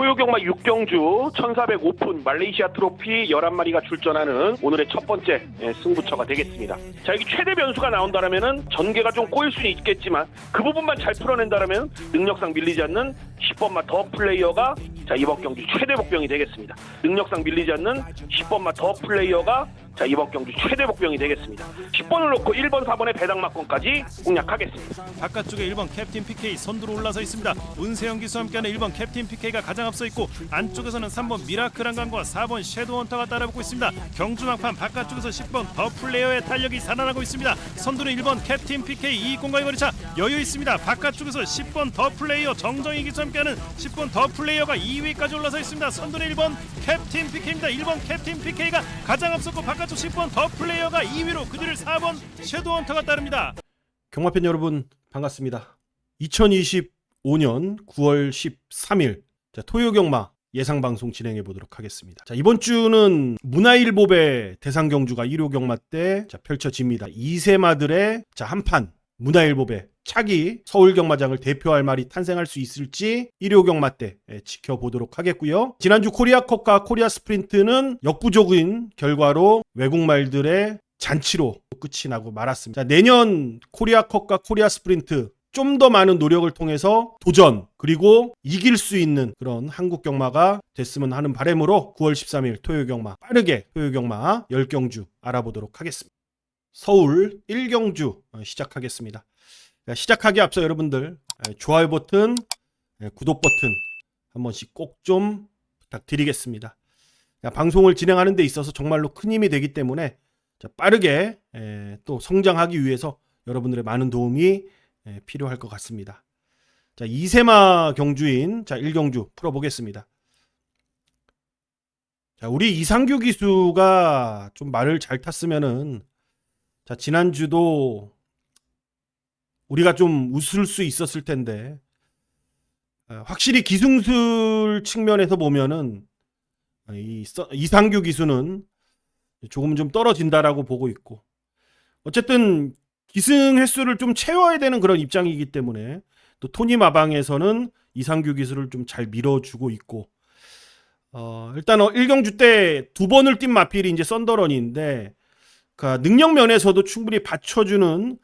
소요경마 6경주 1400 오픈 말레이시아 트로피 11마리가 출전하는 오늘의 첫 번째 예, 승부처가 되겠습니다. 자, 여기 최대 변수가 나온다라면은 전개가 좀 꼬일 수는 있겠지만 그 부분만 잘 풀어낸다라면 능력상 밀리지 않는 10번마 더 플레이어가 자, 이번 경주 최대 복병이 되겠습니다. 능력상 밀리지 않는 10번마 더 플레이어가 자, 이번 경주 최대 복병이 되겠습니다. 10번을 놓고 1번, 4번의 배당막권까지 공략하겠습니다. 바깥쪽에 1번 캡틴 PK 선두로 올라서 있습니다. 문세영 기수와 함께하는 1번 캡틴 PK가 가장 앞서 있고 안쪽에서는 3번 미라클 한강과 4번 섀도우 헌터가 따라붙고 있습니다. 경주 막판 바깥쪽에서 10번 더 플레이어의 탄력이 살아나고 있습니다. 선두는 1번 캡틴 PK 이익공과의 거리차 여유 있습니다. 바깥쪽에서 10번 더 플레이어 정정희 기수와 함께하는 10번 더 플레이어가 2위까지 올라서 있습니다. 선두는 1번 캡틴 PK입니다. 1번 캡틴 PK가 가장 앞섰고 바깥쪽 10번 더 플레이어가 2위로 그 뒤를 4번 섀도우 헌터가 따릅니다. 경마팬 여러분 반갑습니다. 2025년 9월 13일 자, 토요 경마 예상 방송 진행해 보도록 하겠습니다. 자, 이번 주는 문화일보배 대상 경주가 1호 경마 때 자, 펼쳐집니다. 이세마들의 자, 한판 문화일보배 차기 서울 경마장을 대표할 말이 탄생할 수 있을지 1호 경마 때 예, 지켜보도록 하겠고요. 지난주 코리아컵과 코리아 스프린트는 역부족인 결과로 외국 말들의 잔치로 끝이 나고 말았습니다. 자, 내년 코리아컵과 코리아 스프린트 좀 더 많은 노력을 통해서 도전 그리고 이길 수 있는 그런 한국 경마가 됐으면 하는 바람으로 9월 13일 토요 경마 빠르게 토요 경마 10경주 알아보도록 하겠습니다. 서울 1경주 어, 시작하겠습니다. 자, 시작하기 앞서 여러분들 에, 좋아요 버튼, 에, 구독 버튼 한 번씩 꼭 좀 부탁드리겠습니다. 자, 방송을 진행하는 데 있어서 정말로 큰 힘이 되기 때문에 자, 빠르게 에, 또 성장하기 위해서 여러분들의 많은 도움이 에, 필요할 것 같습니다. 자, 이세마 경주인 자, 1경주 풀어 보겠습니다. 자, 우리 이상규 기수가 좀 말을 잘 탔으면은 자, 지난주도 우리가 좀 웃을 수 있었을 텐데 어, 확실히 기승술 측면에서 보면은 이 서- 이상규 기수는 조금 좀 떨어진다라고 보고 있고 어쨌든 기승 횟수를 좀 채워야 되는 그런 입장이기 때문에 또 토니 마방에서는 이상규 기수를 좀잘 밀어주고 있고 어, 일단 어, 1경주 때 두 번을 뛴 마필이 이제 썬더런인데 그 능력 면에서도 충분히 받쳐주는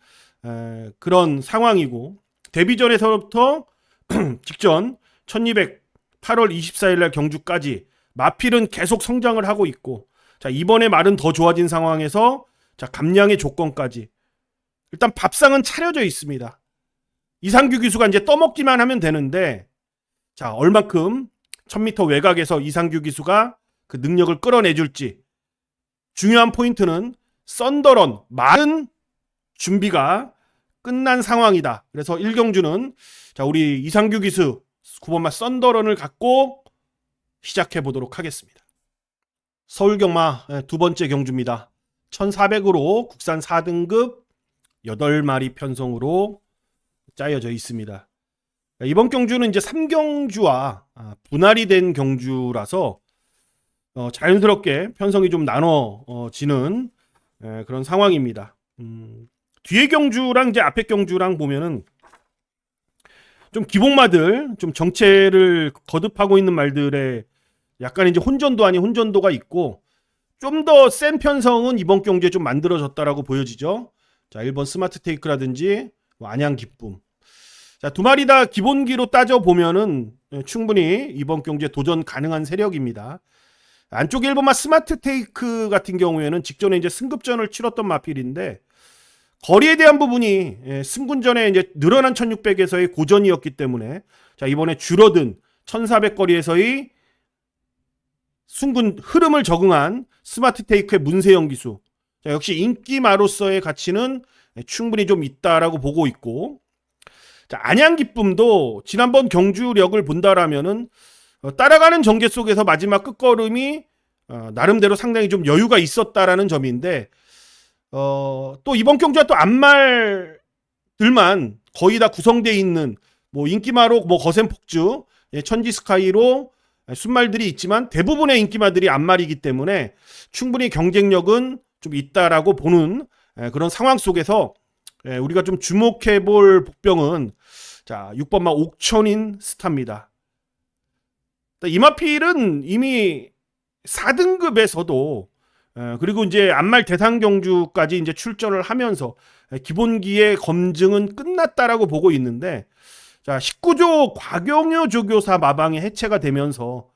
에, 그런 상황이고 데뷔전에서부터 직전 1200 8월 24일 날 경주까지 마필은 계속 성장을 하고 있고 자, 이번에 말은 더 좋아진 상황에서 자, 감량의 조건까지 일단 밥상은 차려져 있습니다. 이상규 기수가 이제 떠먹기만 하면 되는데 자, 얼만큼 1000m 외곽에서 이상규 기수가 그 능력을 끌어내줄지 중요한 포인트는 썬더런 말은 준비가 끝난 상황이다. 그래서 1경주는 자, 우리 이상규 기수 9번마 썬더런을 갖고 시작해 보도록 하겠습니다. 서울 경마 예, 두 번째 경주입니다. 1400으로 국산 4등급 8마리 편성으로 짜여져 있습니다. 이번 경주는 이제 3경주와 아, 분할이 된 경주라서 어, 자연스럽게 편성이 좀 나눠지는 예, 그런 상황입니다. 음, 뒤에 경주랑 이제 앞에 경주랑 보면은 좀 기복마들 좀 정체를 거듭하고 있는 말들의 약간 이제 혼전도 아닌 혼전도가 있고 좀 더 센 편성은 이번 경주에 좀 만들어졌다라고 보여지죠. 자, 1번 스마트 테이크라든지 뭐 안양 기쁨. 자, 두 마리 다 기본기로 따져 보면은 예, 충분히 이번 경주에 도전 가능한 세력입니다. 안쪽 1번마 스마트 테이크 같은 경우에는 직전에 이제 승급전을 치렀던 마필인데 거리에 대한 부분이 예, 승군전에 이제 늘어난 1600에서의 고전이었기 때문에 자, 이번에 줄어든 1400 거리에서의 순군 흐름을 적응한 스마트 테이크의 문세영 기수. 자, 역시 인기마로서의 가치는 충분히 좀 있다라고 보고 있고. 자, 안양 기쁨도 지난번 경주력을 본다라면은 어, 따라가는 전개 속에서 마지막 끝걸음이 어, 나름대로 상당히 좀 여유가 있었다라는 점인데 어, 또 이번 경주와 또 앞말들만 거의 다 구성되어 있는 뭐 인기마로 뭐 거센 폭주, 예, 천지 스카이로 순말들이 있지만 대부분의 인기마들이 앞말이기 때문에 충분히 경쟁력은 좀 있다라고 보는 에, 그런 상황 속에서 에, 우리가 좀 주목해 볼 복병은 자 6번마 옥천인 스타입니다. 이마필은 이미 4등급에서도 그리고 이제 안말 대상 경주까지 이제 출전을 하면서 에, 기본기의 검증은 끝났다라고 보고 있는데 자 19조 과경유 조교사 마방이 해체가 되면서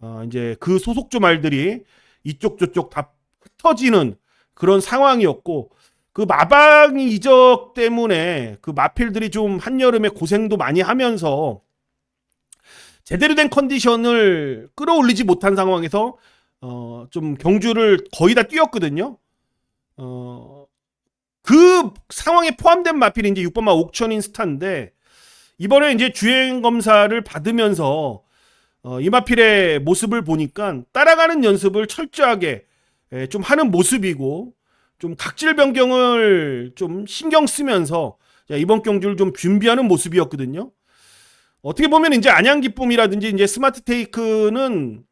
어, 이제 그 소속조 말들이 이쪽 저쪽 다 흩어지는 그런 상황이었고 그 마방 이적 때문에 그 마필들이 좀 한여름에 고생도 많이 하면서 제대로 된 컨디션을 끌어올리지 못한 상황에서 어, 좀 경주를 거의 다 뛰었거든요. 어, 그 상황에 포함된 마필이 이제 6번마 옥천인 스타인데 이번에 이제 주행 검사를 받으면서 어, 이 마필의 모습을 보니까 따라가는 연습을 철저하게 에, 좀 하는 모습이고 좀 각질 변경을 좀 신경 쓰면서 자, 이번 경주를 좀 준비하는 모습이었거든요. 어떻게 보면 이제 안양 기쁨이라든지 이제 스마트 테이크는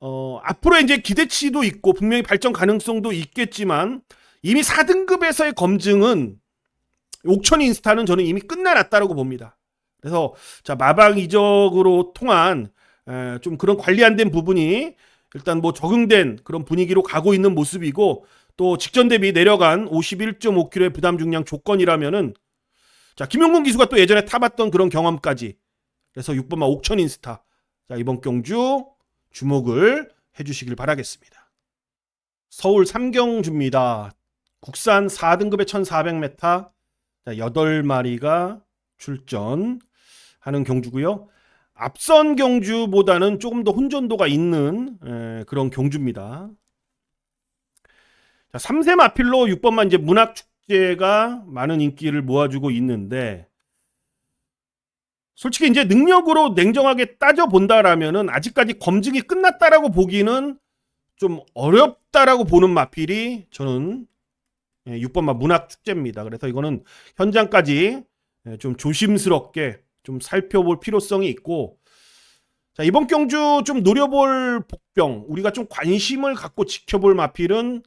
어, 앞으로 이제 기대치도 있고 분명히 발전 가능성도 있겠지만 이미 4등급에서의 검증은 옥천 인스타는 저는 이미 끝내놨다라고 봅니다. 그래서 자 마방 이적으로 통한 에, 좀 그런 관리 안 된 부분이 일단 뭐 적응된 그런 분위기로 가고 있는 모습이고 또 직전 대비 내려간 51.5kg의 부담 중량 조건이라면은 자 김용gun 기수가 또 예전에 타봤던 그런 경험까지 그래서 6번마 옥천 인스타 자 이번 경주 주목을 해주시길 바라겠습니다. 서울 삼경주입니다. 국산 4등급의 1400m 자, 8마리가 출전하는 경주고요. 앞선 경주보다는 조금 더 혼전도가 있는 에, 그런 경주입니다. 자, 3세 마필로 6번만 이제 문학 축제가 많은 인기를 모아주고 있는데 솔직히 이제 능력으로 냉정하게 따져 본다라면은 아직까지 검증이 끝났다라고 보기는 좀 어렵다라고 보는 마필이 저는 6번마 문학 축제입니다. 그래서 이거는 현장까지 예, 좀 조심스럽게 좀 살펴볼 필요성이 있고 자 이번 경주 좀 노려볼 복병 우리가 좀 관심을 갖고 지켜볼 마필은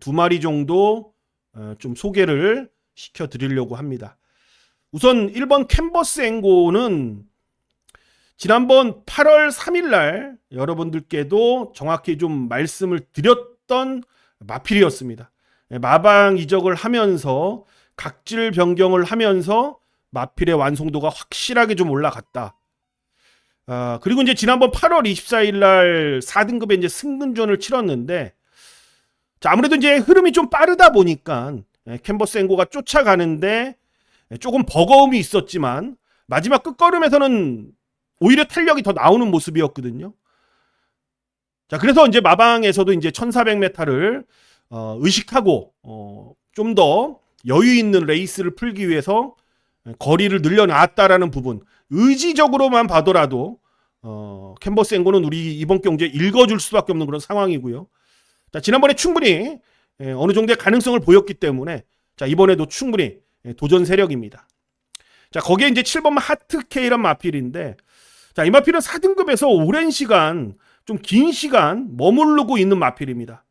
두 마리 정도 어, 좀 소개를 시켜 드리려고 합니다. 우선 1번 캔버스 앵고는 지난번 8월 3일 날 여러분들께도 정확히 좀 말씀을 드렸던 마필이었습니다. 예, 마방 이적을 하면서 각질 변경을 하면서 마필의 완성도가 확실하게 좀 올라갔다. 아, 그리고 이제 지난번 8월 24일 날 4등급에 이제 승근전을 치렀는데 자, 아무래도 이제 흐름이 좀 빠르다 보니까 예, 캔버스 앵고가 쫓아가는데 예, 조금 버거움이 있었지만 마지막 끝걸음에서는 오히려 탄력이 더 나오는 모습이었거든요. 자, 그래서 이제 마방에서도 이제 1400m를 어, 의식하고 어, 좀 더 여유 있는 레이스를 풀기 위해서 거리를 늘려놨다라는 부분 의지적으로만 봐더라도 어, 캔버스 앵고는 우리 이번 경기에 읽어줄 수밖에 없는 그런 상황이고요. 자 지난번에 충분히 예, 어느 정도의 가능성을 보였기 때문에 자 이번에도 충분히 예, 도전 세력입니다. 자 거기에 이제 7번 하트 K란 마필인데 자이 마필은 4등급에서 오랜 시간 좀 긴 시간 머무르고 있는 마필입니다.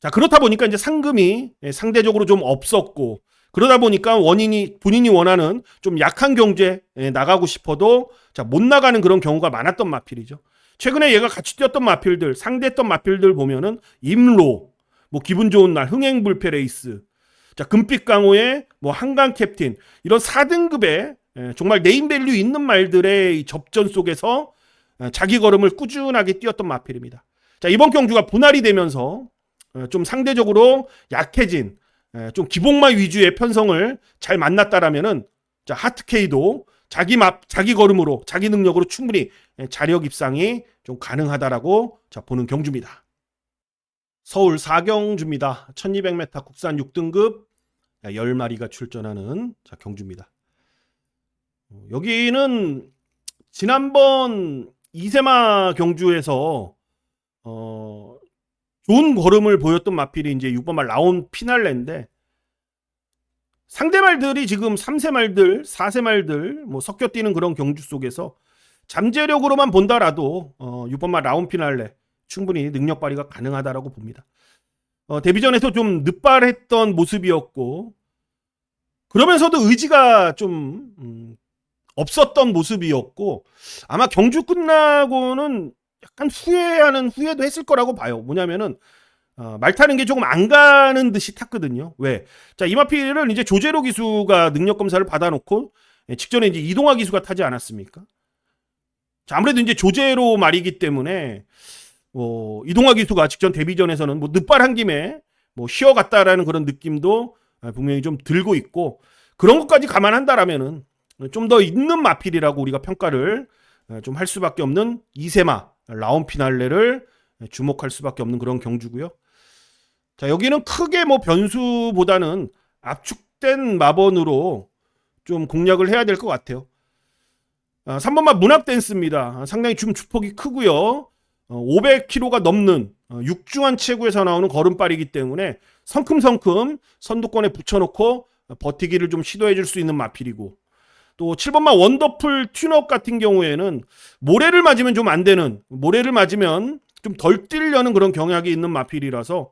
자 그렇다 보니까 이제 상금이 예, 상대적으로 좀 없었고 그러다 보니까 원인이 본인이 원하는 좀 약한 경제에 나가고 싶어도 자 못 나가는 그런 경우가 많았던 마필이죠. 최근에 얘가 같이 뛰었던 마필들 상대했던 마필들 보면은 임로 뭐 기분 좋은 날 흥행 불패 레이스 자 금빛 강호의 뭐 한강 캡틴 이런 4등급의 예, 정말 네임밸류 있는 말들의 이 접전 속에서 예, 자기 걸음을 꾸준하게 뛰었던 마필입니다. 자 이번 경주가 분할이 되면서 어, 좀 상대적으로 약해진 예, 좀 기복마 위주의 편성을 잘 만났다라면은 자 하트케이도 자기 막 자기 걸음으로 자기 능력으로 충분히 예, 자력 입상이 좀 가능하다라고 자 보는 경주입니다. 서울 사경주입니다. 1200m 국산 6등급 10마리가 출전하는 자 경주입니다. 어, 여기는 지난번 이세마 경주에서 어 좋은 걸음을 보였던 마필이 이제 6번 말 라온 피날레인데 상대 말들이 지금 3세 말들, 4세 말들 뭐 섞여 뛰는 그런 경주 속에서 잠재력으로만 본다라도 어 6번 말 라온 피날레 충분히 능력 발휘가 가능하다라고 봅니다. 어 데뷔전에서 좀 늦발했던 모습이었고 그러면서도 의지가 좀 음, 없었던 모습이었고 아마 경주 끝나고는 약간 후회하는 후회도 했을 거라고 봐요. 뭐냐면은 어, 말 타는 게 조금 안 가는 듯이 탔거든요. 왜? 자, 이마피를 이제 조제로 기수가 능력 검사를 받아놓고 예, 직전에 이제 이동화 기수가 타지 않았습니까? 자, 아무래도 이제 조제로 말이기 때문에 뭐 이동화 기수가 직전 데뷔전에서는 뭐 늦발 한 김에 뭐 쉬어갔다라는 그런 느낌도 아, 분명히 좀 들고 있고 그런 것까지 감안한다라면은 좀 더 있는 마필이라고 우리가 평가를 좀 할 수밖에 없는 이세마 라운 피날레를 주목할 수밖에 없는 그런 경주고요. 자 여기는 크게 뭐 변수보다는 압축된 마번으로 좀 공략을 해야 될 것 같아요. 아, 3번만 문학 댄스입니다. 아, 상당히 좀 주폭이 크고요. 500kg가 넘는 어, 육중한 체구에서 나오는 걸음발이기 때문에 성큼성큼 선두권에 붙여놓고 버티기를 좀 시도해 줄 수 있는 마필이고 또 7번만 원더풀 튠업 같은 경우에는 모래를 맞으면 좀 안 되는 모래를 맞으면 좀 덜 뛰려는 그런 경향이 있는 마필이라서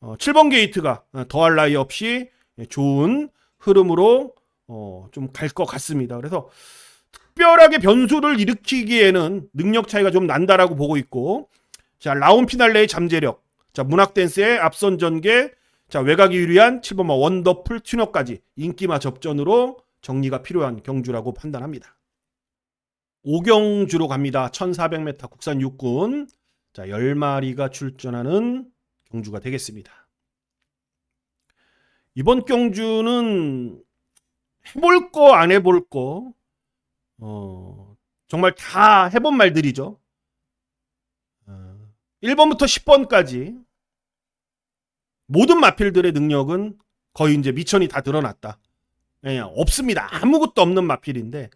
어, 7번 게이트가 더할 나위 없이 좋은 흐름으로 어, 좀갈 것 같습니다. 그래서 특별하게 변수를 일으키기에는 능력 차이가 좀 난다라고 보고 있고 자 라운 피날레의 잠재력 자 문학 댄스의 앞선 전개 자 외곽이 유리한 7번마 원더풀 튜너까지 인기마 접전으로 정리가 필요한 경주라고 판단합니다. 오경주로 갑니다. 1400m 국산 육군 자 10마리가 출전하는 경주가 되겠습니다. 이번 경주는 해볼 거 안 해볼 거 어, 정말 다 해본 말들이죠. 어, 1번부터 10번까지 모든 마필들의 능력은 거의 이제 미천이 다 드러났다. 예, 없습니다. 아무것도 없는 마필인데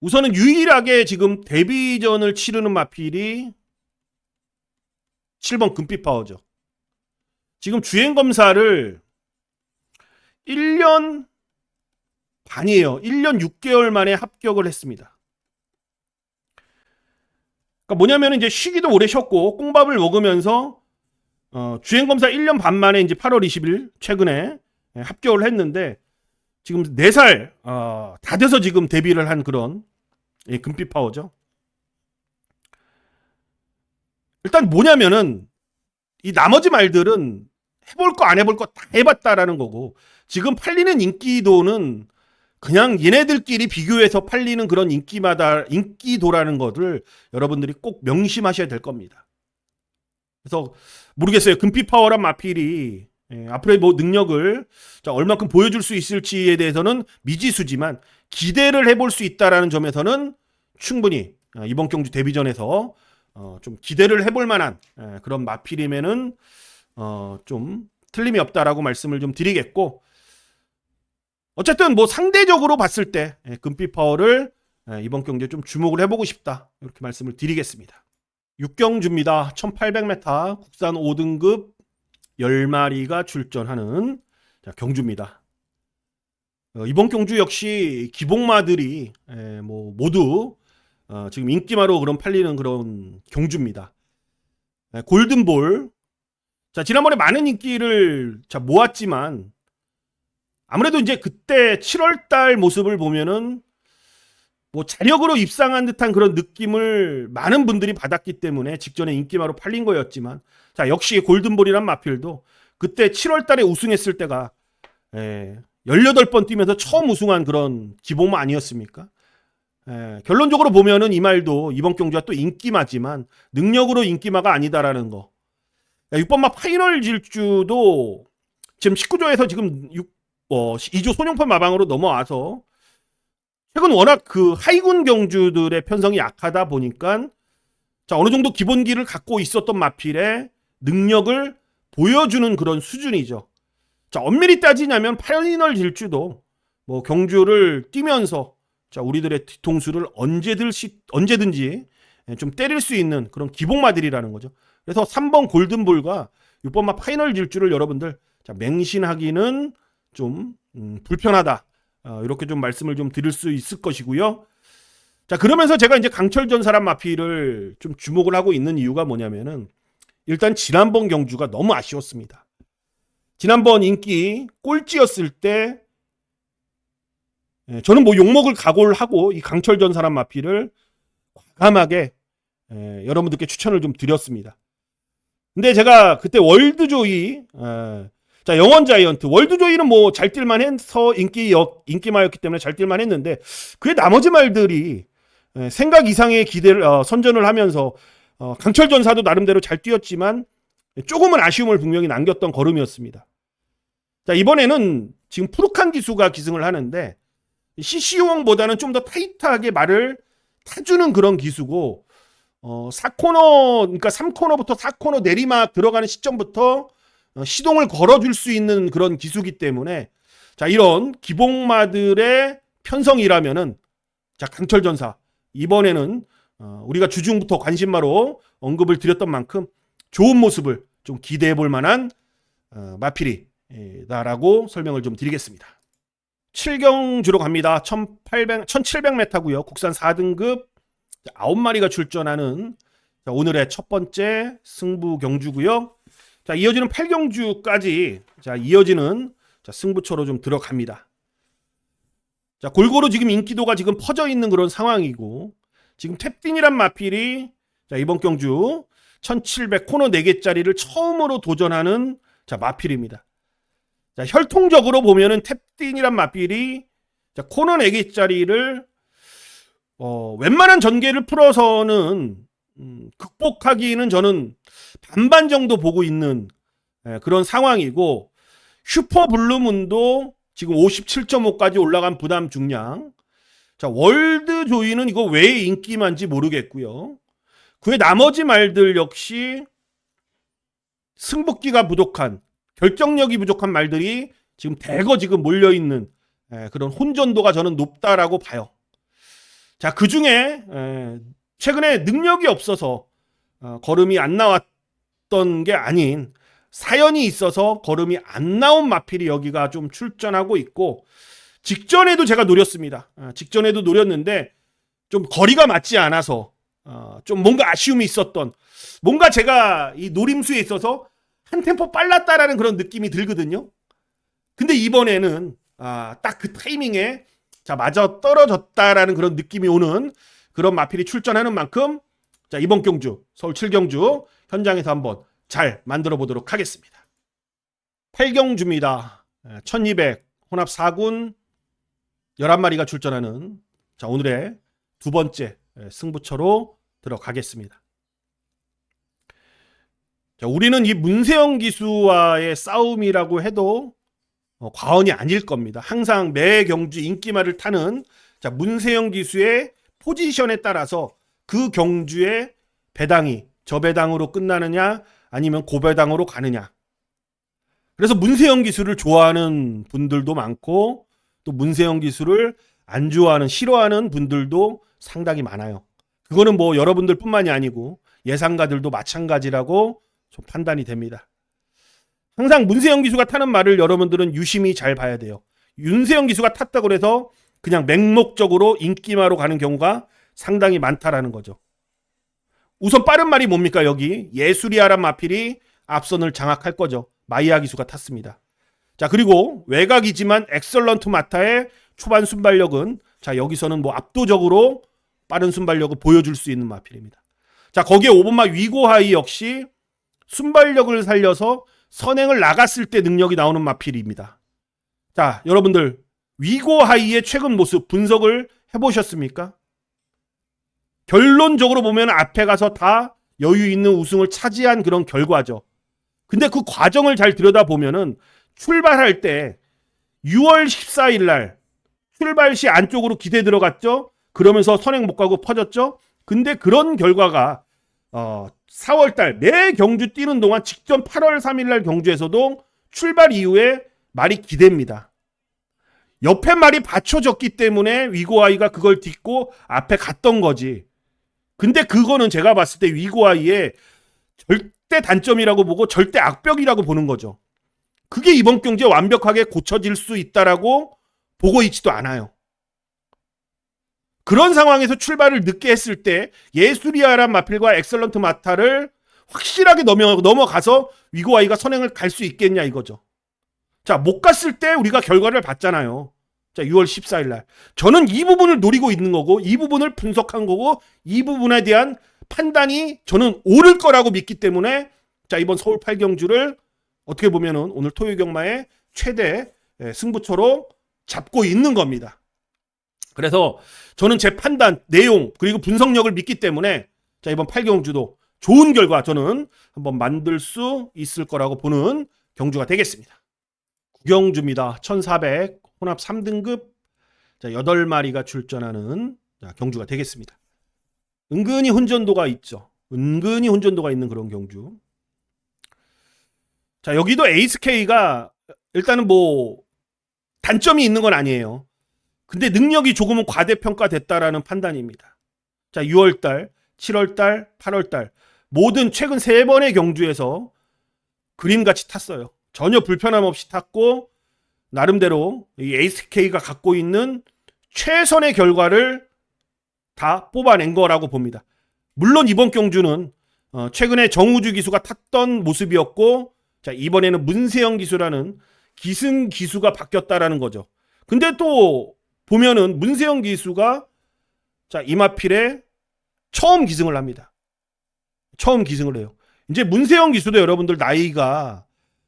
우선은 유일하게 지금 데뷔전을 치르는 마필이 7번 금빛 파워죠. 지금 주행 검사를 1년 반이에요. 1년 6개월 만에 합격을 했습니다. 그러니까 뭐냐면 이제 쉬기도 오래 쉬었고 꽁밥을 먹으면서 어, 주행 검사 1년 반 만에 이제 8월 20일 최근에 예, 합격을 했는데 지금 4살 어, 다 돼서 지금 데뷔를 한 그런 예, 금빛 파워죠. 일단 뭐냐면은 이 나머지 말들은 해볼 거 안 해볼 거 다 해봤다라는 거고 지금 팔리는 인기도는 그냥 얘네들끼리 비교해서 팔리는 그런 인기마다 인기도라는 것을 여러분들이 꼭 명심하셔야 될 겁니다. 그래서 모르겠어요. 금빛 파워란 마필이 예, 앞으로의 뭐 능력을 자, 얼만큼 보여줄 수 있을지에 대해서는 미지수지만 기대를 해볼 수 있다라는 점에서는 충분히 아, 이번 경주 데뷔전에서 어, 좀 기대를 해볼 만한 예, 그런 마필이면은 어, 좀 틀림이 없다라고 말씀을 좀 드리겠고 어쨌든 뭐 상대적으로 봤을 때 예, 금빛 파워를 예, 이번 경기에 좀 주목을 해보고 싶다 이렇게 말씀을 드리겠습니다. 6경주입니다. 1800m 국산 5등급 10마리가 출전하는 자, 경주입니다. 어, 이번 경주 역시 기복마들이 에, 뭐 모두 어, 지금 인기마로 그런 팔리는 그런 경주입니다. 에, 골든볼 자 지난번에 많은 인기를 자 모았지만 아무래도 이제 그때 7월 달 모습을 보면은 뭐 자력으로 입상한 듯한 그런 느낌을 많은 분들이 받았기 때문에 직전에 인기마로 팔린 거였지만 자 역시 골든볼이란 마필도 그때 7월 달에 우승했을 때가 에, 18번 뛰면서 처음 우승한 그런 기복마 아니었습니까? 에, 결론적으로 보면은 이 말도 이번 경주가 또 인기마지만 능력으로 인기마가 아니다라는 거. 6번마 파이널 질주도 지금 19조에서 지금 6, 어, 2조 손용판 마방으로 넘어와서 최근 워낙 그 하이군 경주들의 편성이 약하다 보니까 자 어느 정도 기본기를 갖고 있었던 마필의 능력을 보여주는 그런 수준이죠. 자 엄밀히 따지냐면 파이널 질주도 뭐 경주를 뛰면서 자 우리들의 뒤통수를 언제든지 언제든지 좀 때릴 수 있는 그런 기복마들이라는 거죠. 그래서 3번 골든볼과 6번 마 파이널 질주를 여러분들 자, 맹신하기는 좀 음, 불편하다. 어, 이렇게 좀 말씀을 좀 드릴 수 있을 것이고요. 자 그러면서 제가 이제 강철 전사람 마피를 좀 주목을 하고 있는 이유가 뭐냐면은 일단 지난번 경주가 너무 아쉬웠습니다. 지난번 인기 꼴찌였을 때 예, 저는 뭐 욕먹을 각오를 하고 이 강철 전사란 마피를 과감하게 예, 여러분들께 추천을 좀 드렸습니다. 근데 제가 그때 월드조이 예, 자 영원 자이언트 월드조이는 뭐 잘 뛸만 해서 인기 인기마였기 때문에 잘 뛸만 했는데 그의 나머지 말들이 예, 생각 이상의 기대를 어, 선전을 하면서 어, 강철 전사도 나름대로 잘 뛰었지만 조금은 아쉬움을 분명히 남겼던 걸음이었습니다. 자 이번에는 지금 푸르칸 기수가 기승을 하는데 CC용보다는 좀 더 타이트하게 말을 타주는 그런 기수고 어 4코너 그러니까 3코너부터 4코너 내리막 들어가는 시점부터 어, 시동을 걸어줄 수 있는 그런 기수기 때문에 자 이런 기복마들의 편성이라면은 자 강철 전사 이번에는 어, 우리가 주중부터 관심마로 언급을 드렸던 만큼 좋은 모습을 좀 기대해 볼 만한 어, 마필이다라고 설명을 좀 드리겠습니다. 7경주로 갑니다. 1800, 1700m고요. 국산 4등급 9마리가 출전하는 자, 오늘의 첫 번째 승부 경주고요. 자, 이어지는 8경주까지 자, 이어지는 자, 승부처로 좀 들어갑니다. 자, 골고루 지금 인기도가 지금 퍼져 있는 그런 상황이고 지금 탭딘이란 마필이 자, 이번 경주 1700 코너 4개짜리를 처음으로 도전하는 자, 마필입니다. 자, 혈통적으로 보면은 탭딘이란 마필이 자, 코너 4개짜리를 어, 웬만한 전개를 풀어서는 음, 극복하기는 저는 반반 정도 보고 있는 예, 그런 상황이고 슈퍼 블루문도 지금 57.5까지 올라간 부담 중량. 자, 월드 조이는 이거 왜 인기만지 모르겠고요. 그의 나머지 말들 역시 승복기가 부족한 결정력이 부족한 말들이 지금 대거 지금 몰려 있는 예, 그런 혼전도가 저는 높다라고 봐요. 자, 그 중에 최근에 능력이 없어서 어, 걸음이 안 나왔던 게 아닌 사연이 있어서 걸음이 안 나온 마필이 여기가 좀 출전하고 있고 직전에도 제가 노렸습니다. 아, 직전에도 노렸는데 좀 거리가 맞지 않아서 어, 좀 뭔가 아쉬움이 있었던 뭔가 제가 이 노림수에 있어서 한 템포 빨랐다라는 그런 느낌이 들거든요. 근데 이번에는 아, 딱 그 타이밍에 자 맞아 떨어졌다라는 그런 느낌이 오는 그런 마필이 출전하는 만큼 자 이번 경주 서울 7경주 현장에서 한번 잘 만들어 보도록 하겠습니다. 8경주입니다. 1200 혼합 4군 11마리가 출전하는 자 오늘의 두 번째 승부처로 들어가겠습니다. 자, 우리는 이 문세영 기수와의 싸움이라고 해도 어, 과언이 아닐 겁니다. 항상 매 경주 인기말을 타는 자, 문세영 기수의 포지션에 따라서 그 경주의 배당이 저배당으로 끝나느냐 아니면 고배당으로 가느냐. 그래서 문세영 기수를 좋아하는 분들도 많고 또 문세영 기수를 안 좋아하는 싫어하는 분들도 상당히 많아요. 그거는 뭐 여러분들뿐만이 아니고 예상가들도 마찬가지라고 좀 판단이 됩니다. 항상 문세영 기수가 타는 말을 여러분들은 유심히 잘 봐야 돼요. 윤세영 기수가 탔다고 해서 그냥 맹목적으로 인기마로 가는 경우가 상당히 많다라는 거죠. 우선 빠른 말이 뭡니까 여기 예술이아란 마필이 앞선을 장악할 거죠. 마이아 기수가 탔습니다. 자 그리고 외곽이지만 엑설런트 마타의 초반 순발력은 자 여기서는 뭐 압도적으로 빠른 순발력을 보여줄 수 있는 마필입니다. 자 거기에 5번마 위고하이 역시 순발력을 살려서 선행을 나갔을 때 능력이 나오는 마필입니다. 자 여러분들 위고하이의 최근 모습 분석을 해보셨습니까? 결론적으로 보면 앞에 가서 다 여유 있는 우승을 차지한 그런 결과죠. 근데 그 과정을 잘 들여다보면은 출발할 때 6월 14일 날 출발 시 안쪽으로 기대 들어갔죠. 그러면서 선행 못 가고 퍼졌죠. 근데 그런 결과가 어 4월 달 매 경주 뛰는 동안 직전 8월 3일 날 경주에서도 출발 이후에 말이 기대입니다. 옆에 말이 받쳐졌기 때문에 위고아이가 그걸 딛고 앞에 갔던 거지. 근데 그거는 제가 봤을 때 위고아이의 절대 단점이라고 보고 절대 악벽이라고 보는 거죠. 그게 이번 경기에 완벽하게 고쳐질 수 있다라고 보고 있지도 않아요. 그런 상황에서 출발을 늦게 했을 때 예수리아란 마필과 엑설런트 마타를 확실하게 넘어, 넘어가서 위고아이가 선행을 갈 수 있겠냐 이거죠. 자, 못 갔을 때 우리가 결과를 봤잖아요. 자, 6월 14일 날. 저는 이 부분을 노리고 있는 거고 이 부분을 분석한 거고 이 부분에 대한 판단이 저는 옳을 거라고 믿기 때문에 자, 이번 서울 8경주를 어떻게 보면은 오늘 토요 경마의 최대 예, 승부처로 잡고 있는 겁니다. 그래서 저는 제 판단, 내용, 그리고 분석력을 믿기 때문에 자, 이번 8경 주도 좋은 결과 저는 한번 만들 수 있을 거라고 보는 경주가 되겠습니다. 구경주입니다. 1400 혼합 3등급 자, 8마리가 출전하는 자, 경주가 되겠습니다. 은근히 혼전도가 있죠. 은근히 혼전도가 있는 그런 경주. 자, 여기도 에이스 K가 일단은 뭐 단점이 있는 건 아니에요. 근데 능력이 조금은 과대평가됐다라는 판단입니다. 자, 6월달, 7월달, 8월달 모든 최근 세 번의 경주에서 그림같이 탔어요. 전혀 불편함 없이 탔고 나름대로 이 ASK가 갖고 있는 최선의 결과를 다 뽑아낸 거라고 봅니다. 물론 이번 경주는 어, 최근에 정우주 기수가 탔던 모습이었고 자 이번에는 문세영 기수라는 기승 기수가 바뀌었다라는 거죠. 근데 또 보면은 문세영 기수가 자 이마필에 처음 기승을 합니다. 처음 기승을 해요. 이제 문세영 기수도 여러분들 나이가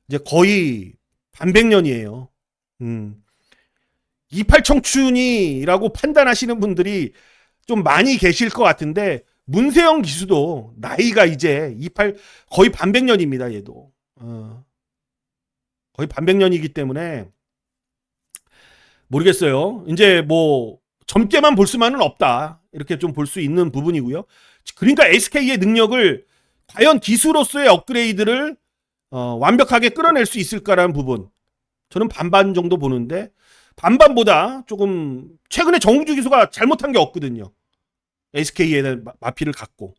이제 거의 반백년이에요. 음. 28 청춘이라고 판단하시는 분들이 좀 많이 계실 것 같은데 문세영 기수도 나이가 이제 28 거의 반백년입니다. 얘도 어. 거의 반백년이기 때문에 모르겠어요. 이제 뭐 젊게만 볼 수만은 없다 이렇게 좀 볼 수 있는 부분이고요. 그러니까 SK의 능력을 과연 기수로서의 업그레이드를 어, 완벽하게 끌어낼 수 있을까라는 부분 저는 반반 정도 보는데 반반보다 조금 최근에 정우주 기수가 잘못한 게 없거든요. SK에 대한 마- 마필을 갖고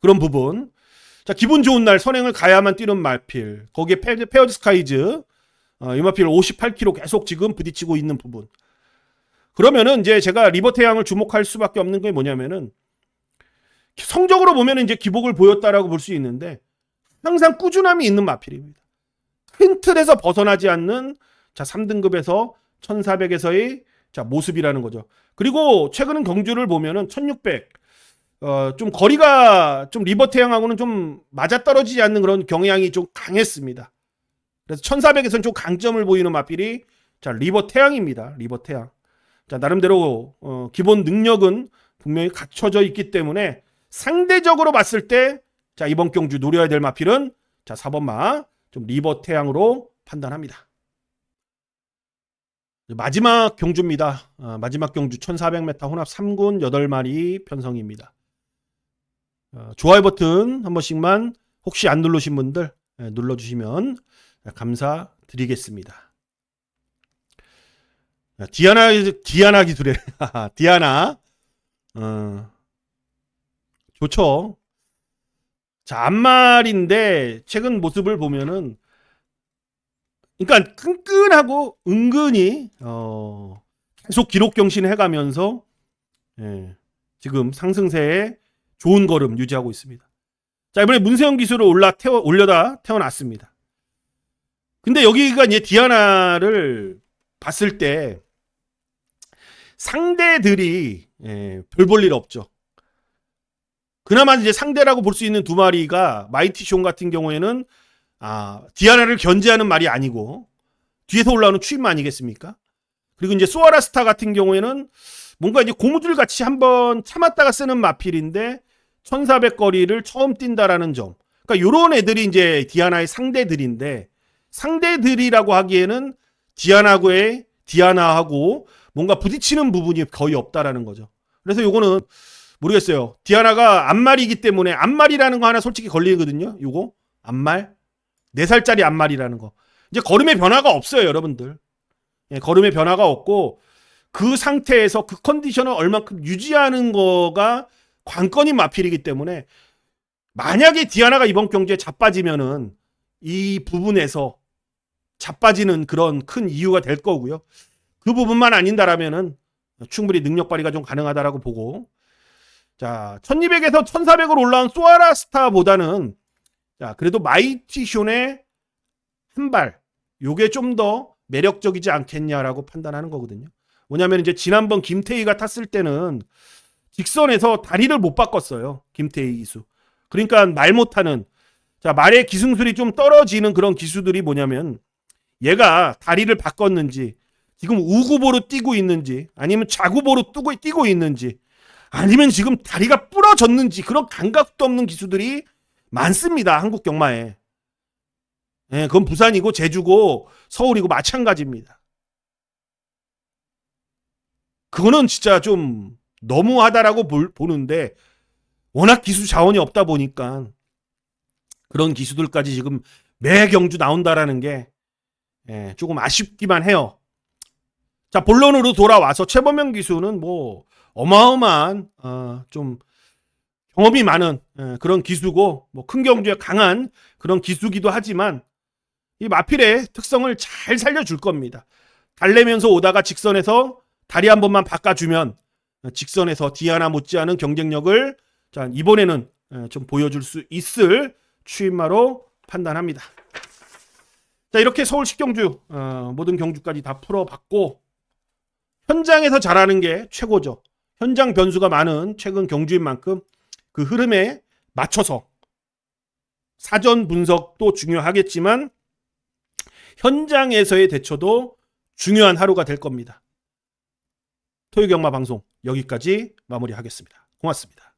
그런 부분. 자 기분 좋은 날 선행을 가야만 뛰는 마필 거기에 페, 페어드 스카이즈 어, 이 마필 58km 계속 지금 부딪히고 있는 부분. 그러면은 이제 제가 리버 태양을 주목할 수밖에 없는 게 뭐냐면은 성적으로 보면 이제 기복을 보였다라고 볼 수 있는데 항상 꾸준함이 있는 마필입니다. 큰 틀에서 벗어나지 않는 자 3등급에서 1400에서의 자 모습이라는 거죠. 그리고 최근 경주를 보면은 1600 어, 좀 거리가 좀 리버 태양하고는 좀 맞아떨어지지 않는 그런 경향이 좀 강했습니다. 그래서 1400에서는 좀 강점을 보이는 마필이 자 리버 태양입니다. 리버 태양. 자 나름대로 어, 기본 능력은 분명히 갖춰져 있기 때문에 상대적으로 봤을 때 자 이번 경주 노려야 될 마필은 자 4번마 좀 리버 태양으로 판단합니다. 마지막 경주입니다. 아, 마지막 경주 1400m 혼합 3군 8마리 편성입니다. 어, 좋아요 버튼 한 번씩만 혹시 안 누르신 분들 예, 눌러주시면 감사드리겠습니다. 야, 디아나 디아나 기술에 디아나 어, 좋죠. 자 앞말인데 최근 모습을 보면은 그러니까 끈끈하고 은근히 어, 계속 기록 경신해가면서 예, 지금 상승세에 좋은 걸음 유지하고 있습니다. 자 이번에 문세영 기수로 올라 태워 올려다 태어났습니다. 근데 여기가 이제 디아나를 봤을 때 상대들이 예, 별볼 일 없죠. 그나마 이제 상대라고 볼 수 있는 두 마리가 마이티 숑 같은 경우에는 아, 디아나를 견제하는 말이 아니고 뒤에서 올라오는 추임 아니겠습니까? 그리고 이제 소아라스타 같은 경우에는 뭔가 이제 고무줄 같이 한번 참았다가 쓰는 마필인데 1400 거리를 처음 뛴다라는 점. 그러니까 요런 애들이 이제 디아나의 상대들인데 상대들이라고 하기에는 디아나고의 디아나하고 뭔가 부딪히는 부분이 거의 없다라는 거죠. 그래서 요거는 모르겠어요. 디아나가 앞말이기 때문에 앞말이라는 거 하나 솔직히 걸리거든요. 요거 앞말 4살짜리 앞말이라는 거. 이제 걸음의 변화가 없어요, 여러분들. 예, 걸음의 변화가 없고 그 상태에서 그 컨디션을 얼만큼 유지하는 거가 관건인 마필이기 때문에 만약에 디아나가 이번 경주에 자빠지면은 이 부분에서 자빠지는 그런 큰 이유가 될 거고요. 그 부분만 아닌다라면은 충분히 능력 발휘가 좀 가능하다라고 보고 자 1200에서 1400으로 올라온 소아라 스타보다는 자 그래도 마이티 숀의 한발 요게 좀 더 매력적이지 않겠냐라고 판단하는 거거든요. 뭐냐면 이제 지난번 김태희가 탔을 때는 직선에서 다리를 못 바꿨어요. 김태희 기수. 그러니까 말 못하는 자 말의 기승술이 좀 떨어지는 그런 기수들이 뭐냐면 얘가 다리를 바꿨는지 지금 우구보로 뛰고 있는지 아니면 좌구보로 뛰고, 뛰고 있는지 아니면 지금 다리가 부러졌는지 그런 감각도 없는 기수들이 많습니다. 한국 경마에. 예, 그건 부산이고 제주고 서울이고 마찬가지입니다. 그거는 진짜 좀 너무하다라고 볼- 보는데 워낙 기수 자원이 없다 보니까 그런 기수들까지 지금 매 경주 나온다라는 게 예, 조금 아쉽기만 해요. 자 본론으로 돌아와서 최범영 기수는 뭐 어마어마한 어, 좀 경험이 많은 예, 그런 기수고 뭐 큰 경주에 강한 그런 기수기도 하지만 이 마필의 특성을 잘 살려줄 겁니다. 달래면서 오다가 직선에서 다리 한 번만 바꿔주면 직선에서 디아나 못지않은 경쟁력을 자 이번에는 예, 좀 보여줄 수 있을 추임마로 판단합니다. 자 이렇게 서울 식경주 어, 모든 경주까지 다 풀어봤고 현장에서 잘하는 게 최고죠. 현장 변수가 많은 최근 경주인 만큼 그 흐름에 맞춰서 사전 분석도 중요하겠지만 현장에서의 대처도 중요한 하루가 될 겁니다. 토요경마 방송 여기까지 마무리하겠습니다. 고맙습니다.